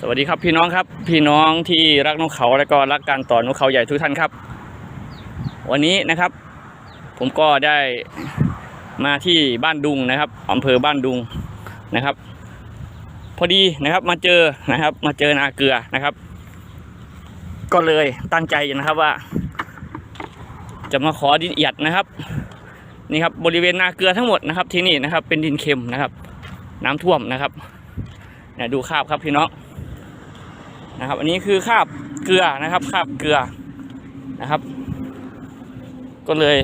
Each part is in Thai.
สวัสดีครับพี่น้องครับพี่น้องที่รักนกเขาและก็รักการต่อนกเขาใหญ่ทุกท่านครับ วันนี้นะครับ ผมก็ได้มาที่บ้านดุงนะครับอำเภอบ้านดุงนะครับ พอดีนะครับมาเจอนะครับ มาเจอนาเกลือนะครับ ก็เลยตั้งใจนะครับว่า จะมาขอดินเอียดนะครับนี่ครับบริเวณนาเกลือทั้งหมดนะครับที่นี่นะครับ เป็นดินเค็มนะครับ น้ำท่วมนะครับเนี่ยดูคราบครับพี่น้อง นะครับ อันนี้คือคาบเกลือนะครับคาบเกลือนะครับ ก็เลย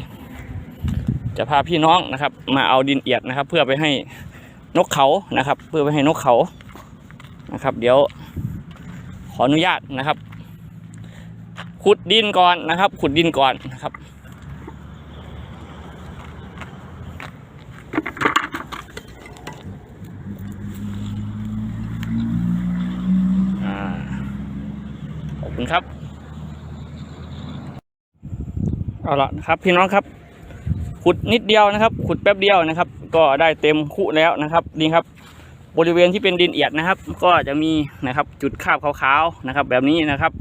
จะพาพี่น้องนะครับ มาเอาดินเอียดนะครับ เพื่อไปให้นกเขานะครับ เพื่อไปให้นกเขานะครับ เดี๋ยวขออนุญาตนะครับ ขุดดินก่อนนะครับ ขุดดินก่อนนะครับ อ่าขอบ คุณครับ เอาละครับพี่น้องครับ ขุดนิดเดียวนะครับ ขุดแป๊บเดียวนะครับ ก็ได้เต็มคุแล้วนะครับนี่ครับ บริเวณที่เป็นดินเอียดนะครับ ก็จะมีนะครับจุดคาบขาวๆนะครับ แบบนี้นะครับ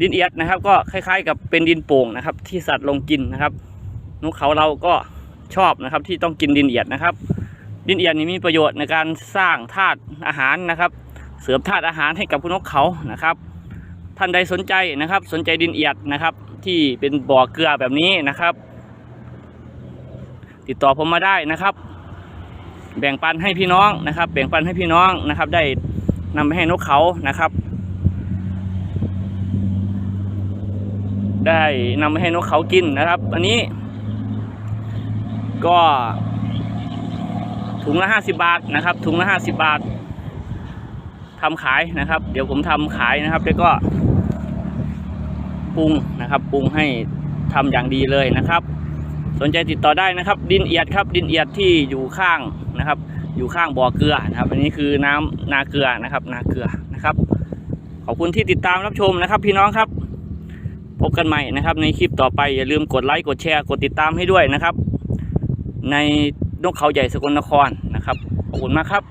ดินเอียดนะครับ ก็คล้าย ๆ กับเป็นดินโป่งนะครับ ที่สัตว์ลงกินนะครับนกเขาเราก็ชอบนะครับ ที่ต้องกินดินเอียดนะครับ ดินเอียดนี้มีประโยชน์ในการสร้างธาตุอาหารนะครับ เสริมธาตุอาหารให้กับนกเขานะครับ ท่านใดสนใจนะครับ สนใจดินเอียดนะครับ ที่เป็นบ่อเกลือแบบนี้นะครับ ติดต่อผมมาได้นะครับ แบ่งปันให้พี่น้องนะครับ แบ่งปันให้พี่น้องนะครับ ได้นำไปให้นกเขานะครับ ได้นำไปให้นกเขากินนะครับ อันนี้ ก็ถุงละห้าสิบาทนะครับ ถุงละห้าสิบาททำขายนะครับ เดี๋ยวผมทำขายนะครับ แล้วก็ ปรุงนะครับ ปรุงให้ทำอย่างดีเลยนะครับ สนใจติดต่อได้นะครับ ดินเอียดครับ ดินเอียดที่อยู่ข้างนะครับ อยู่ข้างบ่อเกลือนะครับ อันนี้คือน้ำนาเกลือนะครับ นาเกลือนะครับ ขอบคุณที่ติดตามรับชมนะครับ พี่น้องครับพบกันใหม่นะครับ ในคลิปต่อไปอย่าลืมกดไลค์กดแชร์กดติดตามให้ด้วยนะครับ ในนกเขาใหญ่สกลนครนะครับขอบคุณมากครับ